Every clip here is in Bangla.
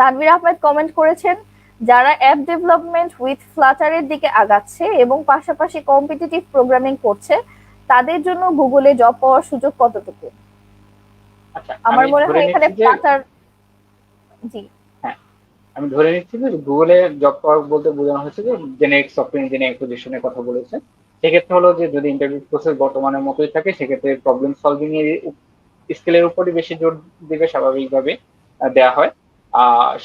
তানভীর আহমেদ কমেন্ট করেছেন যারা অ্যাপ ডেভেলপমেন্ট উইথ ফ্লাটারের দিকে আগাচ্ছে এবং পাশাপাশি কম্পিটিটিভ প্রোগ্রামিং করছে তাদের জন্য গুগলে জব পাওয়ার সুযোগ কতটুকু? আচ্ছা আমার আমি মনে হয় এখানে ফ্লাটার জি। আমি ধরে নিচ্ছি যে গুগলে জব পাওয়া বলতে বোঝানো হচ্ছে যে জেনেরিক সফটওয়্যার ইঞ্জিনিয়ারিং পজিশনের কথা বলেছে। সেক্ষেত্রে হলো যে যদি ইন্টারভিউ প্রসেস বর্তমানের মতোই থাকে সেক্ষেত্রে প্রবলেম সলভিং এর স্কিলের উপরই বেশি জোর দিবে স্বাভাবিকভাবে দেওয়া হয়।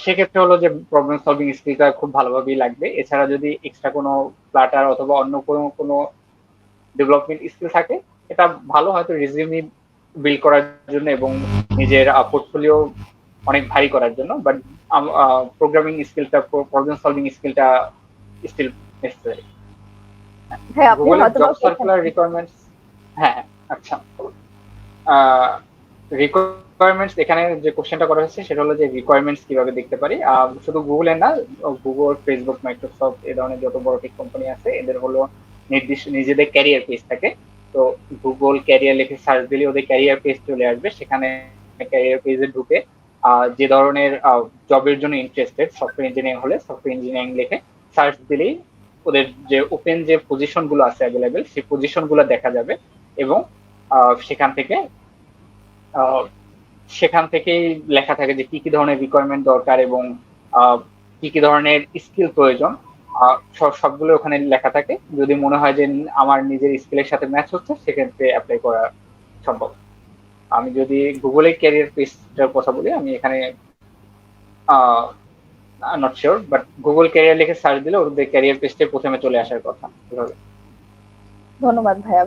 সেক্ষেত্রে হলো যে প্রবলেম সলভিং স্কিলটা খুব ভালোভাবেই লাগবে। এছাড়া যদি এক্সট্রা কোনো ফ্লাটার অথবা অন্য কোনো কোনো ডেভেলপমেন্ট স্কিল থাকে এটা ভালো হয়তো রিজিউমি বিল্ড করার জন্য এবং নিজের পোর্টফোলিও অনেক ভারী করার জন্য বাট প্রোগ্রামিং স্কিলটা প্রবলেম সলভিং স্কিলটা স্টিল নেসেসারি ভাই আপনি হয়তো জব সার্কুলার রিকোয়ারমেন্টস হ্যাঁ আচ্ছা। রিকোয়ারমেন্টস এখানে যে কোশ্চেনটা করা হয়েছে, সেটা হলো যে রিকোয়ারমেন্টস কীভাবে দেখতে পারি। শুধু গুগলের না গুগল ফেসবুক মাইক্রোসফট এ ধরনের যত বড় টেক কোম্পানি আছে, এদের হলো নির্দিষ্ট নিজেদের ক্যারিয়ার পেজ থাকে। তো গুগল ক্যারিয়ার লিখে সার্চ দিলে ওদের ক্যারিয়ার পেজ চলে আসবে। সেখানে ক্যারিয়ার পেজে ঢুকে যে ধরনের জবের জন্য ইন্টারেস্টেড সফটওয়্যার ইঞ্জিনিয়ারিং হলে সফটওয়্যার ইঞ্জিনিয়ারিং লিখে সার্চ দিলেই ওদের যে ওপেন যে পজিশনগুলো আছে অ্যাভেলেবেল সেই পজিশনগুলো দেখা যাবে। এবং সেখান থেকে সেখান থেকেই লেখা থাকে যে কি কি ধরনের রিকোয়ারমেন্ট দরকার এবং কি কি ধরনের স্কিল প্রয়োজন। সব সবগুলো ওখানে লেখা থাকে। যদি মনে হয় যে আমার নিজের স্কিলের সাথে ম্যাচ হচ্ছে, সেক্ষেত্রে অ্যাপ্লাই করা সম্ভব। আমি যদি গুগলে ক্যারিয়ার পেজটার কথা বলি, আমি এখানে not sure but Google career লিখে সার্চ দিলে ওদের ক্যারিয়ার পেজটা প্রথমে চলে আসার কথা। ধন্যবাদ ভাইয়া।